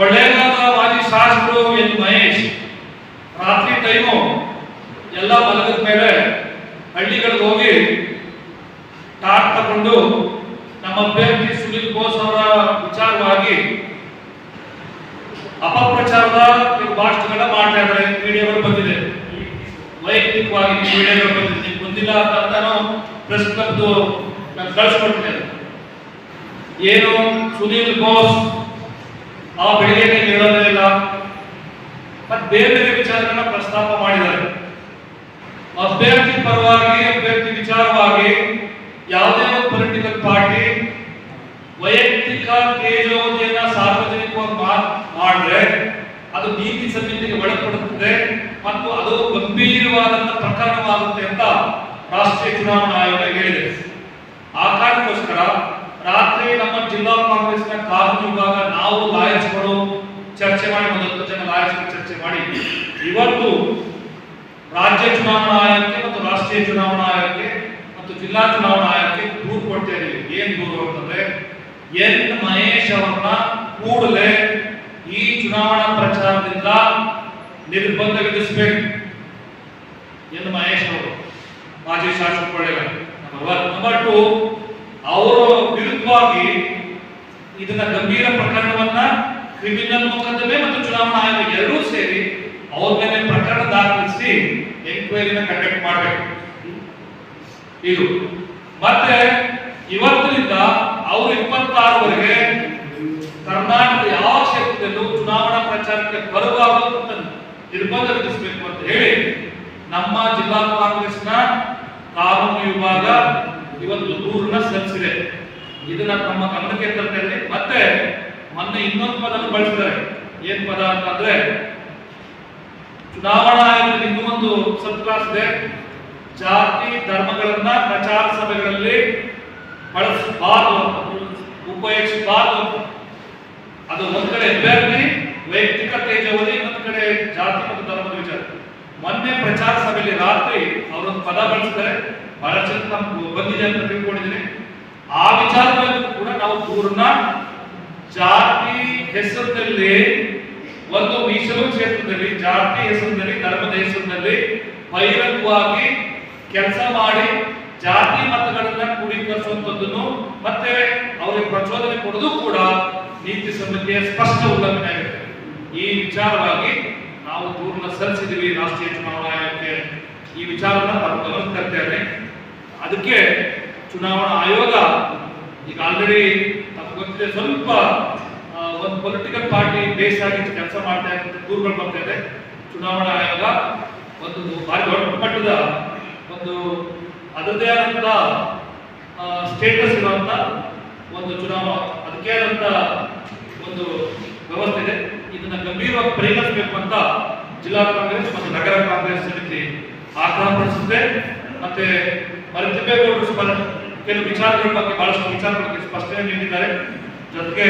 ಒಳ್ಳೆಯದಾದ ಮಾಜಿ ಶಾಸಕರು ಎಂದು ಮಹೇಶ್, ರಾತ್ರಿ ಟೈಮು ಎಲ್ಲ ಮಲಗದ ಮೇಲೆ ಹಳ್ಳಿಗಳಿಗೆ ಹೋಗಿ ಟಾಟ್ ತಗೊಂಡು ನಮ್ಮ ಅಭ್ಯರ್ಥಿ ಸುನೀಲ್ ಬೋಸ್ ಅವರ ವಿಚಾರವಾಗಿ ಅಪಪ್ರಚಾರದ ಭಾಷಣಗಳನ್ನ ಮಾಡ್ತಾ ಇದ್ದಾರೆ. ವಿಡಿಯೋಗಳು ಬಂದಿದೆ. ವೈಯಕ್ತಿಕವಾಗಿ ಮೀಡಿಯಾಗಳು ಬಂದಿದೆ. ಬಂದಿಲ್ಲ ಅಂತ ನಾನು ಪ್ರೆಸ್ ಕ್ಲಬ್ದು ನಾನು ಏನು ಸುನೀಲ್ ಬೋಸ್ ಆ ಬೆಳೆಯನ್ನು ನೀಡೋದೇ ಇಲ್ಲ ಮತ್ತೆ ಬೇರೆ ಬೇರೆ ವಿಚಾರಗಳನ್ನ ಪ್ರಸ್ತಾಪ ಮಾಡಿದ್ದಾರೆ. ಅಭ್ಯರ್ಥಿ ಪರವಾಗಿ ಅಭ್ಯರ್ಥಿ ವಿಚಾರವಾಗಿ ಯಾವುದೇ ಒಂದು ಪೊಲಿಟಿಕಲ್ ಪಾರ್ಟಿ ವೈಯಕ್ತಿಕ ತೇಜೋವಧಿಯನ್ನ ಸಾರ್ವಜನಿಕವಾಗಿ ಮಾಡಿದ್ರೆ ಅದು ನೀತಿ ಸಂಹಿತೆಗೆ ಒಳಪಡುತ್ತದೆ ಮತ್ತು ಅದು ಗಂಭೀರವಾದಂತಹ ಪ್ರಕರಣವಾಗುತ್ತೆ ಅಂತ ರಾಷ್ಟ್ರೀಯ ಚುನಾವಣಾ ಆಯೋಗ ಹೇಳಿದೆ. ಆ ಕಾರಣಕ್ಕೋಸ್ಕರ ರಾತ್ರಿ ನಮ್ಮ ಜಿಲ್ಲಾ ಕಾಂಗ್ರೆಸ್ನ ಕಾನೂನು ವಿಭಾಗ ನಾವು ಲಾಯರ್ಸ್ಗಳು ಚರ್ಚೆ ಮಾಡಿ ಒಂದು ಜನ ಲಾಯರ್ಸ್ಗಳು ಚರ್ಚೆ ಮಾಡಿ, ಇವತ್ತು ರಾಜ್ಯ ಚುನಾವಣಾ ಆಯೋಗಕ್ಕೆ ಮತ್ತು ರಾಷ್ಟ್ರೀಯ ಚುನಾವಣಾ ಆಯೋಗಕ್ಕೆ ಮತ್ತು ಜಿಲ್ಲಾ ಚುನಾವಣಾ ಆಯೋಗಕ್ಕೆ ದೂರು ಕೊಡ್ತೇವೆ ಏನ್ ದೂರು ಅಂತಂದ್ರೆ, ಎನ್ ಮಹೇಶ್ ಅವರನ್ನ ಕೂಡಲೇ ಈ ಚುನಾವಣಾ ಪ್ರಚಾರದಿಂದ ನಿರ್ಬಂಧ ವಿಧಿಸಬೇಕು ಎನ್ ಮಹೇಶ್ ಅವರು, ಮಾಜಿ ಶಾಸಕ Kollegal number one number two ಅವರು ವಿರುದ್ಧವಾಗಿ ಇದನ್ನ ಗಂಭೀರ ಪ್ರಕರಣವನ್ನ ಕ್ರಿಮಿನಲ್ ಮೊಕದ್ದಮೆ ಮತ್ತು ಚುನಾವಣಾ ಆಯೋಗ ಎರಡೂ ಸೇರಿ ಅವ್ರ ಮೇಲೆ ಪ್ರಕರಣ ದಾಖಲಿಸಿ ಎಂಕ್ವೈರಿನ ಕಂಡಕ್ಟ್ ಮಾಡಬೇಕು. ಇದು. ಮತ್ತೆ ಇವತ್ತಿನಿಂದ ಅವರು ಇಪ್ಪತ್ತಾರವರೆಗೆ ಕರ್ನಾಟಕದ ಯಾವ ಕ್ಷೇತ್ರದಲ್ಲೂ ಚುನಾವಣಾ ಪ್ರಚಾರಕ್ಕೆ ಬರಬಾರದು ಅಂತ ನಿರ್ಬಂಧ ವಿಧಿಸಬೇಕು ಅಂತ ಹೇಳಿ ನಮ್ಮ ಜಿಲ್ಲಾ ಕಾಂಗ್ರೆಸ್ನ ಕಾನೂನು ವಿಭಾಗ ಇವತ್ತು ದೂರನ್ನ ಸಲ್ಲಿಸಿದೆ ಇದನ್ನ ತಮ್ಮ ಗಮನಕ್ಕೆ ತರ್ತೇನೆ ಮತ್ತೆ ಮೊನ್ನೆ ಇನ್ನೊಂದು ಪದವನ್ನು ಬಳಸಿದ್ದಾರೆ. ಏನ್ ಪದ ಅಂತಂದ್ರೆ ಚುನಾವಣಾ ಆಯೋಗದಲ್ಲಿ ಇನ್ನೂ ಒಂದು ಸಬ್ ಕ್ಲಾಸ್ ಇದೆ. ಜಾತಿ, ಧರ್ಮಗಳನ್ನ ಪ್ರಚಾರ ಸಭೆಗಳಲ್ಲಿ ಬಳಸಬಾರದು ಉಪಯೋಗಿಸಬಾರದು ಅದು ಒಂದ್ ಕಡೆ ಅಭ್ಯರ್ಥಿ ವೈಯಕ್ತಿಕ ತೇಜವಧಿ, ಇನ್ನೊಂದು ಕಡೆ ಜಾತಿ ಮತ್ತು ಧರ್ಮದ ವಿಚಾರ. ಮೊನ್ನೆ ಪ್ರಚಾರ ಸಭೆಯಲ್ಲಿ ರಾತ್ರಿ ಅವರೊಂದು ಪದ ಬಳಸಿದ್ದಾರೆ. ಬಹಳ ಚೆಂದ ಬಂದಿದೆ ಅಂತ ತಿಳ್ಕೊಂಡಿದ್ದೀನಿ. ಆ ವಿಚಾರದಲ್ಲಿ ಕೂಡ ನಾವು ದೂರನ್ನ ಜಾತಿ ಹೆಸರಿನಲ್ಲಿ, ಒಂದು ಮೀಸಲು ಕ್ಷೇತ್ರದಲ್ಲಿ, ಜಾತಿ ಹೆಸರಿನಲ್ಲಿ, ಧರ್ಮದ ಹೆಸರಿನಲ್ಲಿ ಬಹಿರಂಗವಾಗಿ ಕೆಲಸ ಮಾಡಿ ಜಾತಿ ಮತಗಳನ್ನ ಕ್ರೋಢೀಕರಿಸುವಂತದ್ದನ್ನು ಮತ್ತೆ ಅವರಿಗೆ ಪ್ರಚೋದನೆ ಕೊಡೋದು ಕೂಡ ನೀತಿ ಸಂಹಿತೆಯ ಸ್ಪಷ್ಟ ಉಲ್ಲಂಘನೆ ಆಗಿದೆ ಈ ವಿಚಾರವಾಗಿ ನಾವು ದೂರನ್ನ ಸಲ್ಲಿಸಿದ್ದೀವಿ ರಾಷ್ಟ್ರೀಯ ಚುನಾವಣಾ ಆಯೋಗಕ್ಕೆ. ಈ ನಾವು ಗಮನಕ್ಕೆ ತರ್ತೇವೆ. ಅದಕ್ಕೆ ಚುನಾವಣಾ ಆಯೋಗ ಈಗ ಆಲ್ರೆಡಿ ಗೊತ್ತಿದೆ ಸ್ವಲ್ಪ ಒಂದು ಪೊಲಿಟಿಕಲ್ ಪಾರ್ಟಿ ಬೇಸ್ ಆಗಿ ಕೆಲಸ ಮಾಡ್ತಾ ಇದೆ ದೂರುಗಳು ಬರ್ತಾ ಇದೆ. ಚುನಾವಣಾ ಆಯೋಗ ಒಂದು ಭಾರಿ ದೊಡ್ಡ ಮಟ್ಟದ ಒಂದು ಅದರದೇ ಆದಂತ ಸ್ಟೇಟಸ್ ಇರುವಂತ ಒಂದು ಚುನಾವಣಾ, ಅದಕ್ಕೆ ಆದಂತ ಒಂದು ವ್ಯವಸ್ಥೆ ಇದೆ. ಇದನ್ನ ಗಂಭೀರವಾಗಿ ಪರಿಗಣಿಸಬೇಕು ಅಂತ ಜಿಲ್ಲಾ ಕಾಂಗ್ರೆಸ್ ಮತ್ತು ನಗರ ಕಾಂಗ್ರೆಸ್ ಸಮಿತಿ ಆಗ್ರಹಪಡಿಸುತ್ತೆ ಮತ್ತೆ તેનો વિચાર કરવા કે બાળકો વિચાર કરવા કે સ્પષ્ટ નિર્ણય કરે જબકે